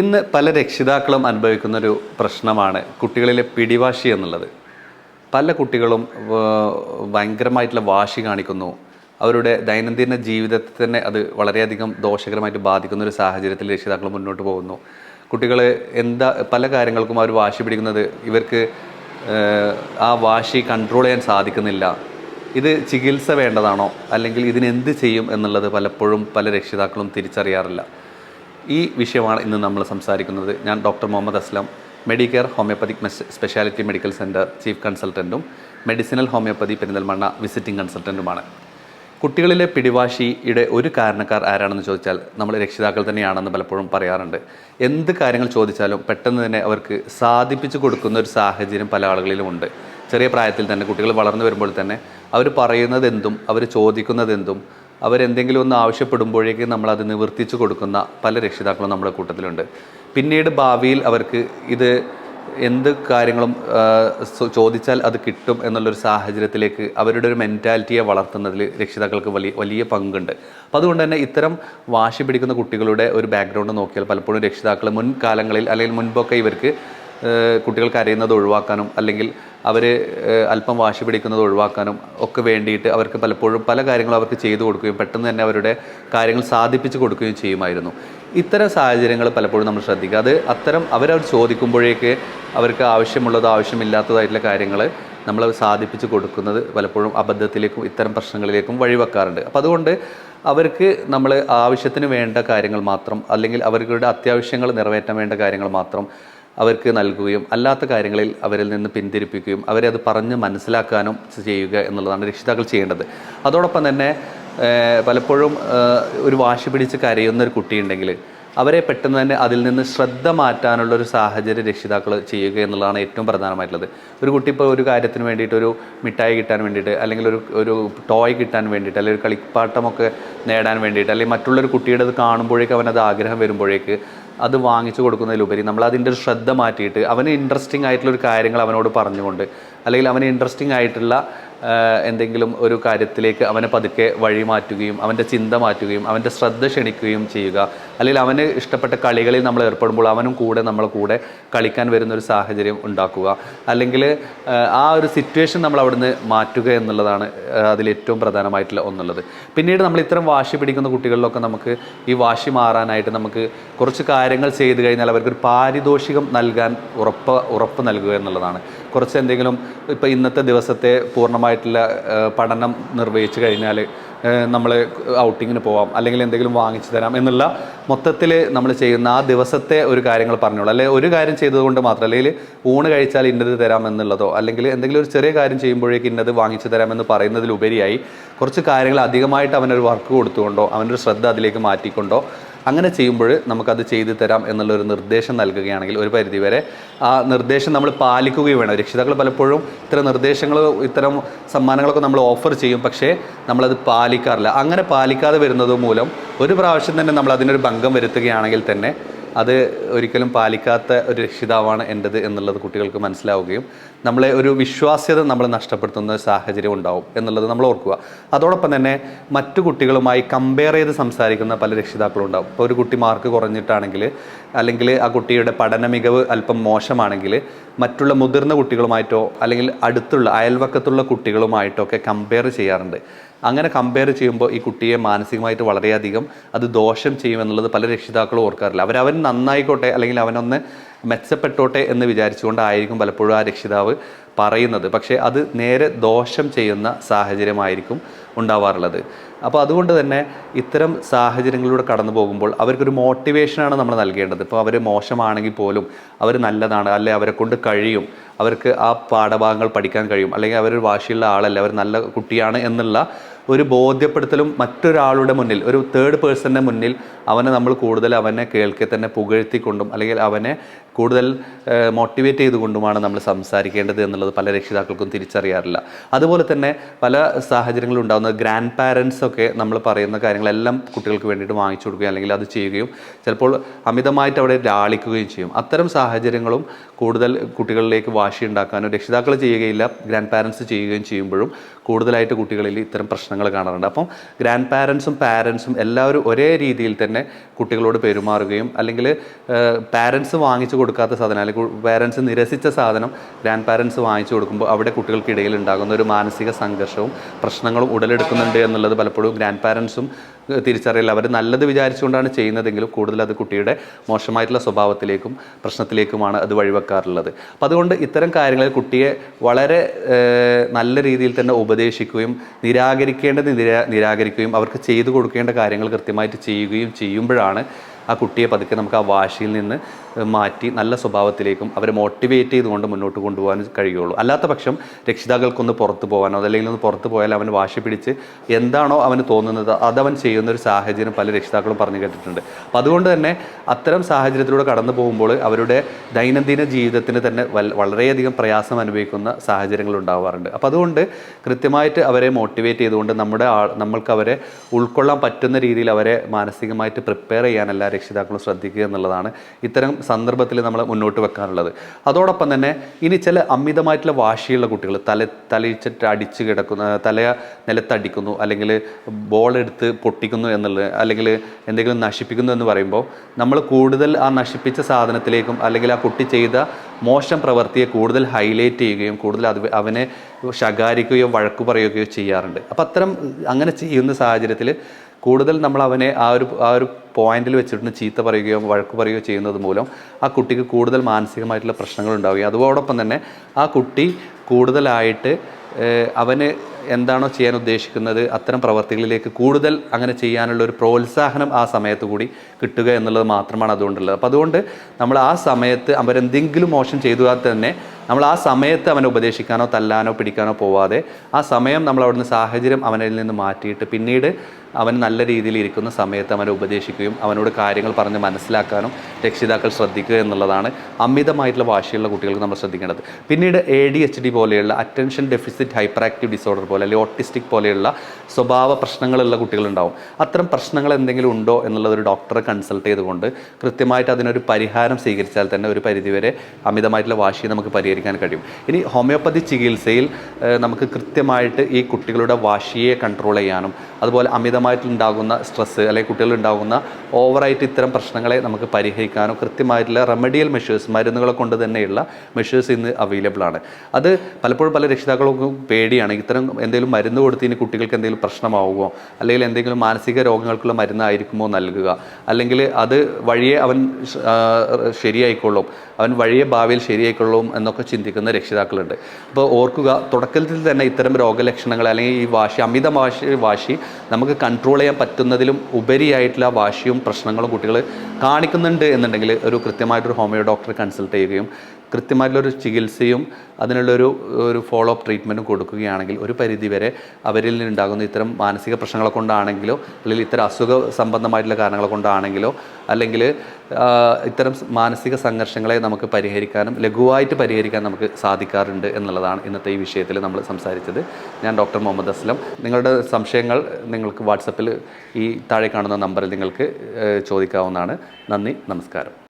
ഇന്ന് പല രക്ഷിതാക്കളും അനുഭവിക്കുന്ന ഒരു പ്രശ്നമാണ് കുട്ടികളിലെ പിടിവാശി എന്നുള്ളത്. പല കുട്ടികളും ഭയങ്കരമായിട്ടുള്ള വാശി കാണിക്കുന്നു. അവരുടെ ദൈനംദിന ജീവിതത്തെ തന്നെ അത് വളരെയധികം ദോഷകരമായിട്ട് ബാധിക്കുന്ന ഒരു സാഹചര്യത്തിൽ രക്ഷിതാക്കൾ മുന്നോട്ട് പോകുന്നു. കുട്ടികൾ എന്താ പല കാര്യങ്ങൾക്കും അവർ വാശി പിടിക്കുന്നത് ഇവർക്ക് ആ വാശി കൺട്രോൾ ചെയ്യാൻ സാധിക്കുന്നില്ല. ഇത് ചികിത്സ വേണ്ടതാണോ? അല്ലെങ്കിൽ ഇതിനെന്ത് ചെയ്യും എന്നുള്ളത് പലപ്പോഴും പല രക്ഷിതാക്കളും തിരിച്ചറിയാറില്ല. ഈ വിഷയമാണ് ഇന്ന് നമ്മൾ സംസാരിക്കുന്നത്. ഞാൻ doctor Muhammad Aslam Medicare homoeopathic speciality medical centre chief കൺസൾട്ടന്റും medicinal homoeopathy Perinthalmanna visiting കൺസൾട്ടന്റുമാണ് കുട്ടികളിലെ പിടിവാശിയുടെ ഒരു കാരണക്കാർ ആരാണെന്ന് ചോദിച്ചാൽ നമ്മൾ രക്ഷിതാക്കൾ തന്നെയാണെന്ന് പലപ്പോഴും പറയാറുണ്ട്. എന്ത് കാര്യങ്ങൾ ചോദിച്ചാലും പെട്ടെന്ന് തന്നെ അവർക്ക് സാധിപ്പിച്ചു കൊടുക്കുന്ന ഒരു സാഹചര്യം പല ആളുകളിലും ഉണ്ട്. ചെറിയ പ്രായത്തിൽ തന്നെ കുട്ടികൾ വളർന്നു വരുമ്പോൾ തന്നെ അവർ പറയുന്നത് എന്തും അവർ ചോദിക്കുന്നത് എന്തും അവരെന്തെങ്കിലും ഒന്ന് ആവശ്യപ്പെടുമ്പോഴേക്കും നമ്മൾ അത് നിവർത്തിച്ചു കൊടുക്കുന്ന പല രക്ഷിതാക്കളും നമ്മുടെ കൂട്ടത്തിലുണ്ട്. പിന്നീട് ഭാവിയിൽ അവർക്ക് ഇത് എന്ത് കാര്യങ്ങളും ചോദിച്ചാൽ അത് കിട്ടും എന്നുള്ളൊരു സാഹചര്യത്തിലേക്ക് അവരുടെ ഒരു മെന്റാലിറ്റിയെ വളർത്തുന്നതിൽ രക്ഷിതാക്കൾക്ക് വലിയ വലിയ പങ്കുണ്ട്. അപ്പോൾ അതുകൊണ്ട് തന്നെ ഇത്തരം വാശി പിടിക്കുന്ന കുട്ടികളുടെ ഒരു ബാക്ക്ഗ്രൗണ്ട് നോക്കിയാൽ പലപ്പോഴും രക്ഷിതാക്കൾ മുൻകാലങ്ങളിൽ അല്ലെങ്കിൽ മുൻപൊക്കെ ഇവർക്ക് കുട്ടികൾ കരയുന്നത് ഒഴിവാക്കാനും അല്ലെങ്കിൽ അവർ അല്പം വാശി പിടിക്കുന്നത് ഒഴിവാക്കാനും ഒക്കെ വേണ്ടിയിട്ട് അവർക്ക് പലപ്പോഴും പല കാര്യങ്ങളും അവർക്ക് ചെയ്തു കൊടുക്കുകയും പെട്ടെന്ന് തന്നെ അവരുടെ കാര്യങ്ങൾ സാധിപ്പിച്ച് കൊടുക്കുകയും ചെയ്യുമായിരുന്നു. ഇത്തരം സാഹചര്യങ്ങൾ പലപ്പോഴും നമ്മൾ ശ്രദ്ധിക്കുക. അത് അത്തരം അവരവർ ചോദിക്കുമ്പോഴേക്ക് അവർക്ക് ആവശ്യമുള്ളതോ ആവശ്യമില്ലാത്തതായിട്ടുള്ള കാര്യങ്ങൾ നമ്മൾ സാധിപ്പിച്ച് കൊടുക്കുന്നത് പലപ്പോഴും അബദ്ധത്തിലേക്കും ഇത്തരം പ്രശ്നങ്ങളിലേക്കും വഴിവെക്കാറുണ്ട്. അപ്പോൾ അതുകൊണ്ട് അവർക്ക് നമ്മൾ ആവശ്യത്തിന് വേണ്ട കാര്യങ്ങൾ മാത്രം അല്ലെങ്കിൽ അവരുടെ അത്യാവശ്യങ്ങൾ നിറവേറ്റാൻ വേണ്ട കാര്യങ്ങൾ മാത്രം അവർക്ക് നൽകുകയും അല്ലാത്ത കാര്യങ്ങളിൽ അവരിൽ നിന്ന് പിന്തിരിപ്പിക്കുകയും അവരെ അത് പറഞ്ഞ് മനസ്സിലാക്കാനും ചെയ്യുക എന്നുള്ളതാണ് രക്ഷിതാക്കൾ ചെയ്യേണ്ടത്. അതോടൊപ്പം തന്നെ പലപ്പോഴും ഒരു വാശി പിടിച്ച് കരയുന്ന ഒരു കുട്ടിയുണ്ടെങ്കിൽ അവരെ പെട്ടെന്ന് തന്നെ അതിൽ നിന്ന് ശ്രദ്ധ മാറ്റാനുള്ള ഒരു സാഹചര്യം രക്ഷിതാക്കൾ ചെയ്യുക എന്നുള്ളതാണ് ഏറ്റവും പ്രധാനമായിട്ടുള്ളത്. ഒരു കുട്ടി ഇപ്പോൾ ഒരു കാര്യത്തിന് വേണ്ടിയിട്ട് ഒരു മിഠായി കിട്ടാൻ വേണ്ടിയിട്ട് അല്ലെങ്കിൽ ഒരു ഒരു ടോയ് കിട്ടാൻ വേണ്ടിയിട്ട് അല്ലെങ്കിൽ ഒരു കളിപ്പാട്ടമൊക്കെ നേടാൻ വേണ്ടിയിട്ട് അല്ലെങ്കിൽ മറ്റുള്ളൊരു കുട്ടിയുടെ അത് കാണുമ്പോഴേക്ക് അവനത് ആഗ്രഹം വരുമ്പോഴേക്ക് അത് വാങ്ങിച്ചു കൊടുക്കുന്നതിലുപരി നമ്മൾ അതിന്റെ ഒരു ശ്രദ്ധ മാറ്റിയിട്ട് അവന് ഇൻട്രസ്റ്റിംഗ് ആയിട്ടുള്ള ഒരു കാര്യങ്ങൾ അവനോട് പറഞ്ഞുകൊണ്ട് അല്ലെങ്കിൽ അവന് ഇൻട്രസ്റ്റിംഗ് ആയിട്ടുള്ള എന്തെങ്കിലും ഒരു കാര്യത്തിലേക്ക് അവനെ പതുക്കെ വഴി മാറ്റുകയും അവന്റെ ചിന്ത മാറ്റുകയും അവന്റെ ശ്രദ്ധ ക്ഷണിക്കുകയും ചെയ്യുക. അല്ലെങ്കിൽ അവന് ഇഷ്ടപ്പെട്ട കളികളിൽ നമ്മൾ ഏർപ്പെടുമ്പോൾ അവനും കൂടെ നമ്മളെ കൂടെ കളിക്കാൻ വരുന്ന ഒരു സാഹചര്യം ഉണ്ടാക്കുക. അല്ലെങ്കിൽ ആ, ഒരു സിറ്റുവേഷൻ നമ്മൾ അവിടുന്ന് മാറ്റുക എന്നുള്ളതാണ് അതിൽ ഏറ്റവും പ്രധാനമായിട്ടുള്ള ഒന്നുള്ളത്. പിന്നീട് നമ്മൾ ഇത്തരം വാശി പിടിക്കുന്ന കുട്ടികളിലൊക്കെ നമുക്ക് ഈ വാശി മാറാനായിട്ട് നമുക്ക് കുറച്ച് കാര്യങ്ങൾ ചെയ്തു കഴിഞ്ഞാൽ അവർക്കൊരു പാരിതോഷികം നൽകാൻ ഉറപ്പ് ഉറപ്പ് നൽകുക എന്നുള്ളതാണ്. കുറച്ച് എന്തെങ്കിലും ഇപ്പോൾ ഇന്നത്തെ ദിവസത്തെ പൂർണമായിട്ടുള്ള ആ, പഠനം നിർവഹിച്ചു കഴിഞ്ഞാൽ നമ്മൾ ഔട്ടിങ്ങിന് പോവാം അല്ലെങ്കിൽ എന്തെങ്കിലും വാങ്ങിച്ചു തരാം എന്നുള്ള മൊത്തത്തിൽ നമ്മൾ ചെയ്യുന്ന ആ ദിവസത്തെ ഒരു കാര്യങ്ങൾ പറഞ്ഞോളൂ. അല്ലെങ്കിൽ ഒരു കാര്യം ചെയ്തതുകൊണ്ട് മാത്രം അല്ലെങ്കിൽ ഊണ് കഴിച്ചാൽ ഇന്നത് തരാം എന്നുള്ളതോ അല്ലെങ്കിൽ എന്തെങ്കിലും ഒരു ചെറിയ കാര്യം ചെയ്യുമ്പോഴേക്ക് ഇന്നത് വാങ്ങിച്ചു തരാമെന്ന് പറയുന്നതിലുപരിയായി കുറച്ച് കാര്യങ്ങൾ അധികമായിട്ട് അവനൊരു വർക്ക് കൊടുത്തുകൊണ്ടോ അവനൊരു ശ്രദ്ധ അതിലേക്ക് മാറ്റിക്കൊണ്ടോ അങ്ങനെ ചെയ്യുമ്പോൾ നമുക്കത് ചെയ്തു തരാം എന്നുള്ളൊരു നിർദ്ദേശം നൽകുകയാണെങ്കിൽ ഒരു പരിധിവരെ ആ നിർദ്ദേശം നമ്മൾ പാലിക്കുകയും വേണം. രക്ഷിതാക്കൾ പലപ്പോഴും ഇത്തരം നിർദ്ദേശങ്ങൾ ഇത്തരം സമ്മാനങ്ങളൊക്കെ നമ്മൾ ഓഫർ ചെയ്യും. പക്ഷേ നമ്മളത് പാലിക്കാറില്ല. അങ്ങനെ പാലിക്കാതെ വരുന്നത് മൂലം ഒരു പ്രാവശ്യം തന്നെ നമ്മൾ അതിനൊരു ഭംഗം വരുത്തുകയാണെങ്കിൽ തന്നെ അത് ഒരിക്കലും പാലിക്കാത്ത ഒരു രക്ഷിതാവാണ് എന്റെത് എന്നുള്ളത് കുട്ടികൾക്ക് മനസ്സിലാവുകയും നമ്മളെ ഒരു വിശ്വാസ്യത നമ്മൾ നഷ്ടപ്പെടുത്തുന്ന സാഹചര്യം ഉണ്ടാവും എന്നുള്ളത് നമ്മൾ ഓർക്കുക. അതോടൊപ്പം തന്നെ മറ്റു കുട്ടികളുമായി കമ്പയർ ചെയ്ത് സംസാരിക്കുന്ന പല രക്ഷിതാക്കളും ഉണ്ടാവും. ഇപ്പോൾ ഒരു കുട്ടി മാർക്ക് കുറഞ്ഞിട്ടാണെങ്കിൽ അല്ലെങ്കിൽ ആ കുട്ടിയുടെ പഠന മികവ് അല്പം മോശമാണെങ്കിൽ മറ്റുള്ള മുതിർന്ന കുട്ടികളുമായിട്ടോ അല്ലെങ്കിൽ അടുത്തുള്ള അയൽവക്കത്തുള്ള കുട്ടികളുമായിട്ടോ ഒക്കെ കമ്പയർ ചെയ്യാറുണ്ട്. അങ്ങനെ കമ്പയർ ചെയ്യുമ്പോൾ ഈ കുട്ടിയെ മാനസികമായിട്ട് വളരെയധികം അത് ദോഷം ചെയ്യുമെന്നുള്ളത് പല രക്ഷിതാക്കളും ഓർക്കാറില്ല. അവരവൻ നന്നായിക്കോട്ടെ അല്ലെങ്കിൽ അവനൊന്ന് മെച്ചപ്പെട്ടോട്ടെ എന്ന് വിചാരിച്ചുകൊണ്ടായിരിക്കും പലപ്പോഴും ആ രക്ഷിതാവ് പറയുന്നത്. പക്ഷേ അത് നേരെ ദോഷം ചെയ്യുന്ന സാഹചര്യമായിരിക്കും ഉണ്ടാവാറുള്ളത്. അപ്പോൾ അതുകൊണ്ട് തന്നെ ഇത്തരം സാഹചര്യങ്ങളിലൂടെ കടന്നു പോകുമ്പോൾ അവർക്കൊരു മോട്ടിവേഷനാണ് നമ്മൾ നൽകേണ്ടത്. ഇപ്പോൾ അവർ മോശമാണെങ്കിൽ പോലും അവർ നല്ലതാണ് അല്ലെ അവരെ കൊണ്ട് കഴിയും അവർക്ക് ആ പാഠഭാഗങ്ങൾ പഠിക്കാൻ കഴിയും അല്ലെങ്കിൽ അവരൊരു വാശിയുള്ള ആളല്ല അവർ നല്ല കുട്ടിയാണ് എന്നുള്ള ഒരു ബോധ്യപ്പെടുത്തലും മറ്റൊരാളുടെ മുന്നിൽ ഒരു തേർഡ് പേഴ്സന്റെ മുന്നിൽ അവനെ നമ്മൾ കൂടുതൽ അവനെ കേൾക്കെ തന്നെ പുകഴ്ത്തിക്കൊണ്ടും അല്ലെങ്കിൽ അവനെ കൂടുതൽ മോട്ടിവേറ്റ് ചെയ്തുകൊണ്ടുമാണ് നമ്മൾ സംസാരിക്കേണ്ടത് എന്നുള്ളത് പല രക്ഷിതാക്കൾക്കും തിരിച്ചറിയാറില്ല. അതുപോലെ തന്നെ പല സാഹചര്യങ്ങളും ഉണ്ടാകുന്ന ഗ്രാൻഡ് പാരൻസ് ഒക്കെ നമ്മൾ പറയുന്ന കാര്യങ്ങളെല്ലാം കുട്ടികൾക്ക് വേണ്ടിയിട്ട് വാങ്ങിച്ചു കൊടുക്കുകയും അല്ലെങ്കിൽ അത് ചെയ്യുകയും ചിലപ്പോൾ അമിതമായിട്ട് അവിടെ ലാളിക്കുകയും ചെയ്യും. അത്തരം സാഹചര്യങ്ങളും കൂടുതൽ കുട്ടികളിലേക്ക് വാശി ഉണ്ടാക്കാനും രക്ഷിതാക്കൾ ചെയ്യുകയില്ല ഗ്രാൻഡ് പാരൻസ് ചെയ്യുകയും ചെയ്യുമ്പോഴും കൂടുതലായിട്ട് കുട്ടികളിൽ ഇത്തരം പ്രശ്നങ്ങൾ കാണാറുണ്ട്. അപ്പം ഗ്രാൻഡ് പാരൻസും പാരൻസും എല്ലാവരും ഒരേ രീതിയിൽ തന്നെ കുട്ടികളോട് പെരുമാറുകയും അല്ലെങ്കിൽ പാരൻസ് വാങ്ങിച്ചു കൊടുക്കാത്ത സാധനം അല്ലെങ്കിൽ പേരൻസ് നിരസിച്ച സാധനം ഗ്രാൻഡ് പാരൻസ് വാങ്ങിച്ചു കൊടുക്കുമ്പോൾ അവിടെ കുട്ടികൾക്കിടയിൽ ഉണ്ടാകുന്ന ഒരു മാനസിക സംഘർഷവും പ്രശ്നങ്ങളും ഉടലെടുക്കുന്നുണ്ട് എന്നുള്ളത് പലപ്പോഴും ഗ്രാൻഡ് പാരൻസും തിരിച്ചറിയില്ല അവർ നല്ലത് വിചാരിച്ചുകൊണ്ടാണ് ചെയ്യുന്നതെങ്കിലും കൂടുതൽ അത് കുട്ടിയുടെ മോശമായിട്ടുള്ള സ്വഭാവത്തിലേക്കും പ്രശ്നത്തിലേക്കുമാണ് അത് വഴിവെക്കാറുള്ളത്. അപ്പോൾ അതുകൊണ്ട് ഇത്തരം കാര്യങ്ങളിൽ കുട്ടിയെ വളരെ നല്ല രീതിയിൽ തന്നെ ഉപദേശിക്കുകയും നിരാകരിക്കേണ്ടത് നിരാ നിരാകരിക്കുകയും അവർക്ക് ചെയ്തു കൊടുക്കേണ്ട കാര്യങ്ങൾ കൃത്യമായിട്ട് ചെയ്യുകയും ചെയ്യുമ്പോഴാണ് ആ കുട്ടിയെ പതുക്കെ നമുക്ക് ആ വാശിയിൽ നിന്ന് മാറ്റി നല്ല സ്വഭാവത്തിലേക്കും അവരെ മോട്ടിവേറ്റ് ചെയ്തുകൊണ്ട് മുന്നോട്ട് കൊണ്ടുപോകാൻ കഴിയുള്ളൂ. അല്ലാത്ത പക്ഷം രക്ഷിതാക്കൾക്കൊന്ന് പുറത്ത് പോകാനോ അതല്ലെങ്കിൽ ഒന്ന് പുറത്ത് പോയാൽ അവൻ വാശി പിടിച്ച് എന്താണോ അവന് തോന്നുന്നത് അതവൻ ചെയ്യുന്ന ഒരു സാഹചര്യം പല രക്ഷിതാക്കളും പറഞ്ഞു കേട്ടിട്ടുണ്ട്. അപ്പം അതുകൊണ്ട് തന്നെ അത്തരം സാഹചര്യത്തിലൂടെ കടന്നു പോകുമ്പോൾ അവരുടെ ദൈനംദിന ജീവിതത്തിന് തന്നെ വളരെയധികം പ്രയാസം അനുഭവിക്കുന്ന സാഹചര്യങ്ങൾ ഉണ്ടാവാറുണ്ട്. അപ്പോൾ അതുകൊണ്ട് കൃത്യമായിട്ട് അവരെ മോട്ടിവേറ്റ് ചെയ്തുകൊണ്ട് നമ്മുടെ നമ്മൾക്ക് അവരെ ഉൾക്കൊള്ളാൻ പറ്റുന്ന രീതിയിൽ അവരെ മാനസികമായിട്ട് പ്രിപ്പയർ ചെയ്യാൻ എല്ലാ രക്ഷിതാക്കളും ശ്രദ്ധിക്കുക എന്നുള്ളതാണ് ഇത്തരം സന്ദർഭത്തിൽ നമ്മൾ മുന്നോട്ട് വെക്കാനുള്ളത് അതോടൊപ്പം തന്നെ ഇനി ചില അമിതമായിട്ടുള്ള വാശിയുള്ള കുട്ടികൾ തല തലയിച്ചിട്ട് അടിച്ച് കിടക്കുന്ന തല നിലത്തടിക്കുന്നു അല്ലെങ്കിൽ ബോളെടുത്ത് പൊട്ടിക്കുന്നു എന്നുള്ളത് അല്ലെങ്കിൽ എന്തെങ്കിലും നശിപ്പിക്കുന്നു എന്ന് പറയുമ്പോൾ നമ്മൾ കൂടുതൽ ആ നശിപ്പിച്ച സാധനത്തിലേക്കും അല്ലെങ്കിൽ ആ കുട്ടി ചെയ്ത മോശം പ്രവൃത്തിയെ കൂടുതൽ ഹൈലൈറ്റ് ചെയ്യുകയും കൂടുതൽ അത് അവനെ ശകാരിക്കുകയോ വഴക്കു പറയുകയോ ചെയ്യാറുണ്ട്. അപ്പം അത്തരം അങ്ങനെ ചെയ്യുന്ന സാഹചര്യത്തിൽ കൂടുതൽ നമ്മൾ അവനെ ആ ഒരു ആ ഒരു പോയിന്റിൽ വെച്ചിട്ട് ചീത്ത പറയുകയോ വഴക്ക് പറയുകയോ ചെയ്യുന്നത് മൂലം ആ കുട്ടിക്ക് കൂടുതൽ മാനസികമായിട്ടുള്ള പ്രശ്നങ്ങൾ ഉണ്ടാവുകയും അതോടൊപ്പം തന്നെ ആ കുട്ടി കൂടുതലായിട്ട് അവന് എന്താണോ ചെയ്യാൻ ഉദ്ദേശിക്കുന്നത് അത്തരം പ്രവർത്തികളിലേക്ക് കൂടുതൽ അങ്ങനെ ചെയ്യാനുള്ള ഒരു പ്രോത്സാഹനം ആ സമയത്ത് കൂടി കിട്ടുക എന്നുള്ളത് മാത്രമാണ് അതുകൊണ്ടുള്ളത്. അപ്പോൾ അതുകൊണ്ട് നമ്മൾ ആ സമയത്ത് അവരെന്തെങ്കിലും മോശം ചെയ്താൽ തന്നെ നമ്മൾ ആ സമയത്ത് അവനെ ഉപദേശിക്കാനോ തല്ലാനോ പിടിക്കാനോ പോവാതെ ആ സമയം നമ്മൾ അവിടുന്ന് സാഹചര്യം അവനിൽ നിന്ന് മാറ്റിയിട്ട് പിന്നീട് അവൻ നല്ല രീതിയിൽ ഇരിക്കുന്ന സമയത്ത് അവനെ ഉപദേശിക്കുകയും അവനോട് കാര്യങ്ങൾ പറഞ്ഞ് മനസ്സിലാക്കാനും രക്ഷിതാക്കൾ ശ്രദ്ധിക്കുക എന്നുള്ളതാണ് അമിതമായിട്ടുള്ള വാശിയുള്ള കുട്ടികൾക്ക് നമ്മൾ ശ്രദ്ധിക്കേണ്ടത്. പിന്നീട് എ ഡി എച്ച് ഡി പോലെയുള്ള attention deficit hyperactive disorder പോലെ അല്ലെങ്കിൽ ഓട്ടിസ്റ്റിക് പോലെയുള്ള സ്വഭാവ പ്രശ്നങ്ങളുള്ള കുട്ടികളുണ്ടാവും. അത്തരം പ്രശ്നങ്ങൾ എന്തെങ്കിലും ഉണ്ടോ എന്നുള്ളത് ഒരു ഡോക്ടറെ കൺസൾട്ട് ചെയ്തുകൊണ്ട് കൃത്യമായിട്ട് അതിനൊരു പരിഹാരം സ്വീകരിച്ചാൽ തന്നെ ഒരു പരിധിവരെ അമിതമായിട്ടുള്ള വാശിയെ നമുക്ക് പരിഹരിക്കാൻ കഴിയും. ഇനി ഹോമിയോപ്പതി ചികിത്സയിൽ നമുക്ക് കൃത്യമായിട്ട് ഈ കുട്ടികളുടെ വാശിയെ കൺട്രോൾ ചെയ്യാനും അതുപോലെ അമിതമായിട്ടുണ്ടാകുന്ന സ്ട്രെസ്സ് അല്ലെങ്കിൽ കുട്ടികളിൽ ഉണ്ടാകുന്ന ഓവറായിട്ട് ഇത്തരം പ്രശ്നങ്ങളെ നമുക്ക് പരിഹരിക്കാനോ കൃത്യമായിട്ടുള്ള റെമഡിയൽ മെഷേഴ്സ് മരുന്നുകളെ കൊണ്ട് തന്നെയുള്ള മെഷേഴ്സ് ഇന്ന് അവൈലബിൾ ആണ്. അത് പലപ്പോഴും പല രക്ഷിതാക്കൾക്കും പേടിയാണ്. ഇത്തരം എന്തെങ്കിലും മരുന്ന് കൊടുത്ത് ഇനി കുട്ടികൾക്ക് എന്തെങ്കിലും പ്രശ്നമാവുമോ? അല്ലെങ്കിൽ എന്തെങ്കിലും മാനസിക രോഗങ്ങൾക്കുള്ള മരുന്നായിരിക്കുമോ നൽകുക? അല്ലെങ്കിൽ അത് വഴിയെ അവൻ ശരിയായിക്കൊള്ളും അവൻ വഴിയെ ഭാവിയിൽ ശരിയായിക്കൊള്ളും എന്നൊക്കെ ചിന്തിക്കുന്ന രക്ഷിതാക്കളുണ്ട്. അപ്പോൾ ഓർക്കുക തുടക്കത്തിൽ തന്നെ ഇത്തരം രോഗലക്ഷണങ്ങൾ അല്ലെങ്കിൽ ഈ വാശി അമിത വാശി വാശി നമുക്ക് കൺട്രോൾ ചെയ്യാൻ പറ്റുന്നതിലും ഉപരിയായിട്ടുള്ള വാശിയും പ്രശ്നങ്ങളും കുട്ടികൾ കാണിക്കുന്നുണ്ട് എന്നുണ്ടെങ്കിൽ ഒരു കൃത്യമായിട്ടൊരു ഹോമിയോ ഡോക്ടറെ കൺസൾട്ട് ചെയ്യുകയും കൃത്യമായിട്ടുള്ളൊരു ചികിത്സയും അതിനുള്ളൊരു ഒരു ഫോളോ അപ്പ് ട്രീറ്റ്മെന്റും കൊടുക്കുകയാണെങ്കിൽ ഒരു പരിധിവരെ അവരിൽ നിന്നുണ്ടാകുന്ന ഇത്തരം മാനസിക പ്രശ്നങ്ങളെ കൊണ്ടാണെങ്കിലോ അല്ലെങ്കിൽ ഇത്തരം അസുഖ സംബന്ധമായിട്ടുള്ള കാരണങ്ങളെ കൊണ്ടാണെങ്കിലോ അല്ലെങ്കിൽ ഇത്തരം മാനസിക സംഘർഷങ്ങളെ നമുക്ക് പരിഹരിക്കാനും ലഘുവായിട്ട് പരിഹരിക്കാൻ നമുക്ക് സാധിക്കാറുണ്ട് എന്നുള്ളതാണ് ഇന്നത്തെ ഈ വിഷയത്തിൽ നമ്മൾ സംസാരിച്ചത്. ഞാൻ ഡോക്ടർ മുഹമ്മദ് അസ്ലം. നിങ്ങളുടെ സംശയങ്ങൾ നിങ്ങൾക്ക് വാട്സപ്പിൽ ഈ താഴെ കാണുന്ന നമ്പറിൽ നിങ്ങൾക്ക് ചോദിക്കാവുന്നതാണ്. നന്ദി നമസ്കാരം.